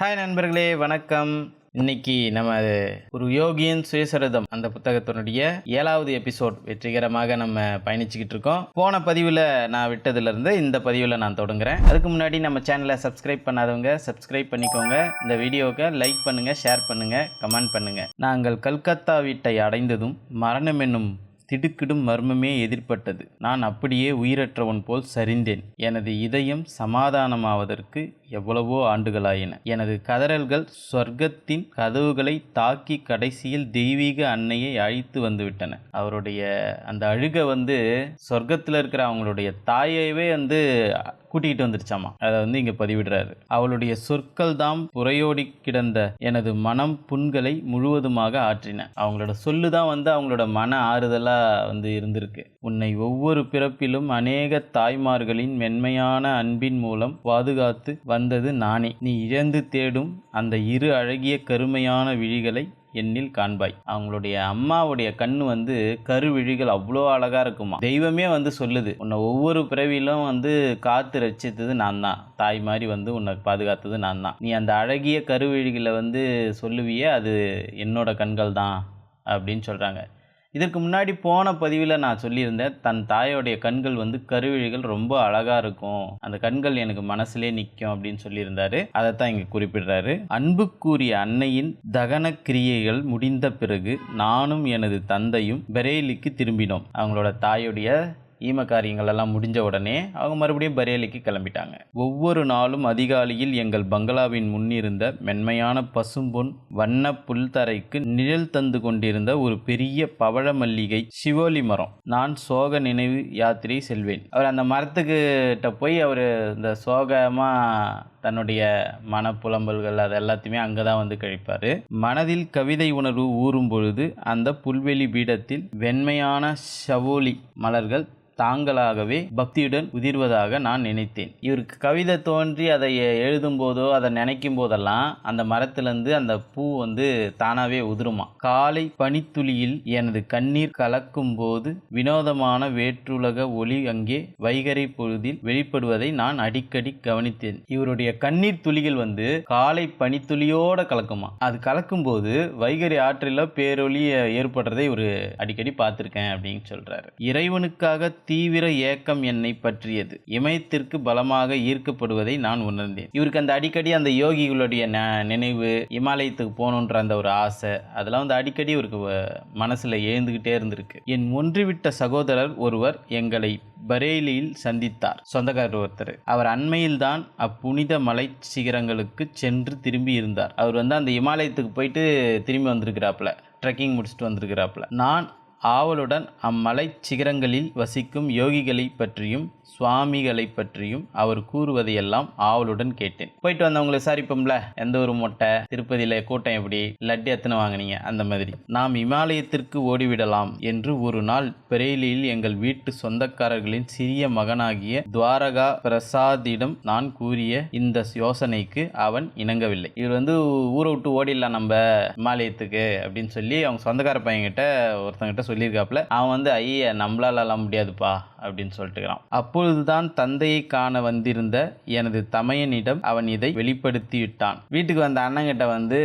Hi நண்பர்களே வணக்கம். இன்னைக்கு நம்ம ஒரு யோகியின் சுயசரிதம் அந்த புத்தகத்தினுடைய ஏழாவது எபிசோட் வெற்றிகரமாக நம்ம பயணிச்சுக்கிட்டு இருக்கோம். போன பதிவில் நான் விட்டதுலேருந்து இந்த பதிவில் நான் தொடங்குறேன். அதுக்கு முன்னாடி நம்ம சேனலை சப்ஸ்கிரைப் பண்ணாதவங்க சப்ஸ்கிரைப் பண்ணிக்கோங்க. இந்த வீடியோவை லைக் பண்ணுங்கள் ஷேர் பண்ணுங்கள் கமெண்ட் பண்ணுங்கள் நாங்கள் கல்கத்தா வீட்டை அடைந்ததும் மரணம் என்னும் திடுக்கிடும் மர்மமே எதிர்ப்பட்டது நான் அப்படியே உயிரற்றவன் போல் சரிந்தேன். எனது இதயம் சமாதானமாவதற்கு எவ்வளவோ ஆண்டுகளாயின. எனது கதறல்கள் சொர்க்கத்தின் கதவுகளை தாக்கி கடைசியில் தெய்வீக அன்னையை அழைத்து வந்துவிட்டன. அவருடைய அந்த அழுகை வந்து சொர்க்கத்தில் இருக்கிற அவங்களுடைய தாயைவே வந்து கூட்டிகிட்டு வந்துருச்சாமா. அதை வந்து இங்கே பதிவிடுறாரு. அவளுடைய சொற்கள் தான் புறையோடி கிடந்த எனது மனம் புண்களை முழுவதுமாக ஆற்றின. அவங்களோட சொல்லு தான் வந்து அவங்களோட மன ஆறுதலாக வந்து இருந்திருக்கு. உன்னை ஒவ்வொரு பிறப்பிலும் அநேக தாய்மார்களின் மென்மையான அன்பின் மூலம் பாதுகாத்து வந்தது நானே. நீ இழந்து தேடும் அந்த இரு அழகிய கருமையான விழிகளை என்னில் காண்பாய். அவங்களுடைய அம்மாவுடைய கண்ணு வந்து கருவிழிகள் அவ்வளோ அழகா இருக்குமா. தெய்வமே வந்து சொல்லுது உன்னை ஒவ்வொரு பிறவிலும் வந்து காத்து ரட்சித்தது நான் தான். தாய் மாதிரி வந்து உன்னை பாதுகாத்தது நான் தான். நீ அந்த அழகிய கருவிழிகளை வந்து சொல்லுவியே அது என்னோட கண்கள் தான். அப்படின்னு சொல்கிறாங்க இதற்கு முன்னாடி போன பதிவில் நான் சொல்லியிருந்தேன் தன் தாயோடைய கண்கள் வந்து கருவிழிகள் ரொம்ப அழகாக இருக்கும். அந்த கண்கள் எனக்கு மனசுலே நிற்கும் அப்படின்னு சொல்லியிருந்தாரு. அதைத்தான் இங்கே குறிப்பிடுறாரு. அன்புக்குரிய அன்னையின் தகன கிரியைகள் முடிந்த பிறகு நானும் எனது தந்தையும் பெரேலிக்கு திரும்பினோம். அவங்களோட தாயுடைய ஈம காரியங்கள் எல்லாம் முடிஞ்ச உடனே அவங்க மறுபடியும் பரேலிக்கு கிளம்பிட்டாங்க. ஒவ்வொரு நாளும் அதிகாலையில் எங்கள் பங்களாவின் முன்னிருந்த மென்மையான பசும்பொன் வண்ண புல்தரைக்கு நிழல் தந்து கொண்டிருந்த ஒரு பெரிய பவழ மல்லிகை சிவோலி மரம். நான் சோக நினைவு யாத்திரை செல்வேன். அவர் அந்த மரத்துக்கிட்ட போய் அவர் இந்த சோகமாக தன்னுடைய மனப்புலம்பல்கள் அது எல்லாத்தையுமே அங்கே தான் வந்து கழிப்பார். மனதில் கவிதை உணர்வு ஊறும் பொழுது அந்த புல்வெளி பீடத்தில் வெண்மையான ஷவோலி மலர்கள் தாங்களாகவே பக்தியுடன் உதிர்வதாக நான் நினைத்தேன். இவருக்கு கவிதை தோன்றி அதை எழுதும் போதோ அதை நினைக்கும் போதெல்லாம் அந்த மரத்திலிருந்து அந்த பூ வந்து தானாகவே உதிருமா? காலை பனித்துளியில் எனது கண்ணீர் கலக்கும் போது வினோதமான வேற்றுலக ஒளி அங்கே வைகரை பொழுதில் வெளிப்படுவதை நான் அடிக்கடி கவனித்தேன். இவருடைய கண்ணீர் துளிகள் வந்து காலை பனித்துளியோட கலக்குமா? அது கலக்கும்போது வைகரி ஆற்றில் பேரொளி ஏற்படுறதை இவர் அடிக்கடி பார்த்துருக்கேன் அப்படின்னு சொல்றாரு. இறைவனுக்காக தீவிர ஏக்கம் என்னை பற்றியது. இமயத்திற்கு பலமாக ஈர்க்கப்படுவதை நான் உணர்ந்தேன். இவருக்கு அந்த அடிக்கடி அந்த யோகிகளுடைய நினைவு இமாலயத்துக்கு போகணுன்ற அந்த ஒரு ஆசை அதெல்லாம் வந்து அடிக்கடி இவருக்கு வ- எழுந்துக்கிட்டே இருந்திருக்கு. என் ஒன்றுவிட்ட சகோதரர் ஒருவர் எங்களை பரேலியில் சந்தித்தார். சொந்தக்காரர் ஒருத்தர். அவர் அண்மையில்தான் அப்புனித மலை சிகரங்களுக்கு சென்று திரும்பி இருந்தார். அவர் வந்து அந்த இமாலயத்துக்கு போயிட்டு திரும்பி வந்திருக்கிறாப்புல. ட்ரெக்கிங் முடிச்சுட்டு வந்திருக்கிறாப்புல. நான் ஆவலுடன் அம்மலை சிகரங்களில் வசிக்கும் யோகிகளை பற்றியும் சுவாமிகளை பற்றியும் அவர் கூறுவதையெல்லாம் ஆவலுடன் கேட்டேன். போயிட்டு வந்தவங்களை விசாரிப்போம்ல எந்த ஒரு மொட்டை திருப்பதியில் கூட்டம் எப்படி லட்டு எத்தனை வாங்குனீங்க அந்த மாதிரி. நாம் இமாலயத்திற்கு ஓடிவிடலாம் என்று ஒரு நாள் பிரெயிலியில் எங்கள் வீட்டு சொந்தக்காரர்களின் சிறிய மகனாகிய துவாரகா பிரசாதிடம் நான் கூறிய இந்த யோசனைக்கு அவன் இணங்கவில்லை. இவர் வந்து ஊரை விட்டு ஓடிடலாம் நம்ம இமாலயத்துக்கு அப்படின்னு சொல்லி அவங்க சொந்தக்கார பையன்கிட்ட ஒருத்தங்கிட்ட சொல்லியிருக்காப்புல அவன் வந்து ஐயா நம்மளாலலாம் முடியாதுப்பா அப்படின்னு சொல்லிட்டுக்கிறான். அப்பொழுதுதான் தந்தையை காண வந்திருந்த எனது தமையனிடம் அவன் இதை வெளிப்படுத்தி விட்டான் வீட்டுக்கு வந்த அண்ணங்கிட்ட வந்து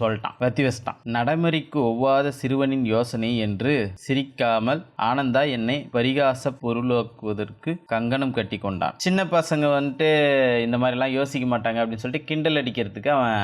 சொல்லிட்டான் வத்தி வச்சிட்டான். நடைமுறைக்கு ஒவ்வாத சிறுவனின் யோசனை என்று சிரிக்காமல் ஆனந்தா என்னை பரிகாச பொருளாக்குவதற்கு கங்கணம் கட்டி கொண்டான். சின்ன பசங்க வந்துட்டு இந்த மாதிரிலாம் யோசிக்க மாட்டாங்க அப்படின்னு சொல்லிட்டு கிண்டல் அடிக்கிறதுக்கு அவன்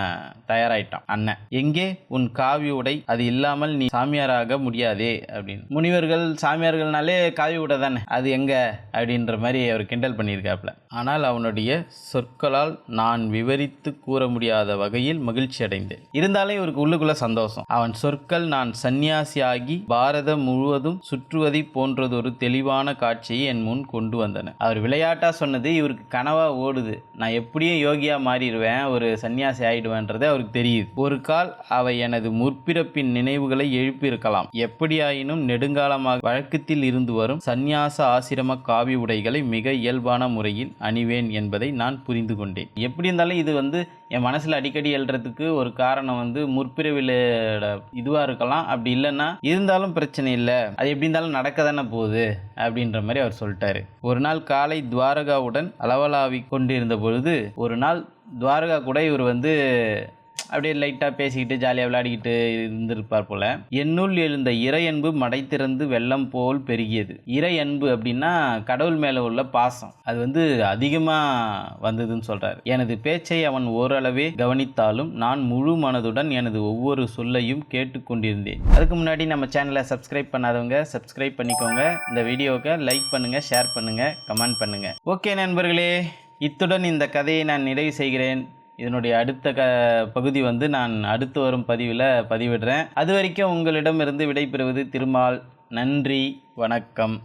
தயாராயிட்டான் அண்ணன். எங்கே? உன் காவி உடை அது இல்லாமல் நீ சாமியாராக முடியாதே அப்படின்னு முனிவர்கள் சாமியார்கள்னாலே காவி விட தானே? அது எங்க? அப்படின்ற மாதிரி அவர் கிண்டல் பண்ணியிருக்காப்புல. ஆனால் அவனுடைய சொற்களால் நான் விவரித்து கூற முடியாத வகையில் மகிழ்ச்சி அடைந்தேன். இருந்தாலும் இவருக்கு உள்ளுக்குள்ள சந்தோஷம். அவன் சொற்கள் நான் சன்னியாசியாகி பாரதம் முழுவதும் சுற்றுவதை போன்றதொரு தெளிவான காட்சியை என் முன் கொண்டு வந்தன. அவர் விளையாட்டா சொன்னது இவருக்கு கனவா ஓடுது. நான் எப்படியும் யோகியா மாறிடுவேன் ஒரு சன்னியாசி ஆயிடுவேன்றது அவருக்கு தெரியுது. ஒரு கால் அவை எனது முற்பிறப்பின் நினைவுகளை எழுப்பியிருக்கலாம். எப்படியாயினும் நெடுங்காலமாக வழக்கத்தில் இருந்து வரும் சந்நியாச ஆசிரம காவி உடைகளை மிக இயல்பான முறையில் அணிவேன் என்பதை நான் புரிந்து கொண்டேன். எப்படி இருந்தாலும் இது வந்து என் மனசில் அடிக்கடி எழுறதுக்கு ஒரு காரணம் வந்து முற்பிறவிலோட இதுவாக இருக்கலாம். அப்படி இல்லைன்னா இருந்தாலும் பிரச்சனை இல்லை. அது எப்படி இருந்தாலும் நடக்க தானே போகுது அப்படின்ற மாதிரி அவர் சொல்லிட்டாரு. ஒரு நாள் காலை துவாரகாவுடன் அளவலாவி கொண்டிருந்த பொழுது ஒரு நாள் துவாரகா கூட இவர் வந்து அப்படியே லைட்டாக பேசிக்கிட்டு ஜாலியாக விளையாடிக்கிட்டு இருந்திருப்பார் போல. என்னுள் எழுந்த இறையன்பு மடைத்திறந்து வெள்ளம் போல் பெருகியது. இறையன்பு அப்படின்னா கடவுள் மேலே உள்ள பாசம். அது வந்து அதிகமாக வந்ததுன்னு சொல்கிறார் எனது பேச்சை அவன் ஓரளவே கவனித்தாலும் நான் முழு மனதுடன் எனது ஒவ்வொரு சொல்லையும் கேட்டுக்கொண்டிருந்தேன் அதுக்கு முன்னாடி நம்ம சேனலை சப்ஸ்கிரைப் பண்ணாதவங்க சப்ஸ்கிரைப் பண்ணிக்கோங்க. இந்த வீடியோவை லைக் பண்ணுங்கள் ஷேர் பண்ணுங்கள் கமெண்ட் பண்ணுங்கள் ஓகே நண்பர்களே இத்துடன் இந்த கதையை நான் நிறைவு செய்கிறேன். இதனுடைய அடுத்த க பகுதி வந்து நான் அடுத்து வரும் பதிவில் பதிவிடுறேன். அது வரைக்கும் உங்களிடமிருந்து விடைபெறுவது திருமால். நன்றி வணக்கம்.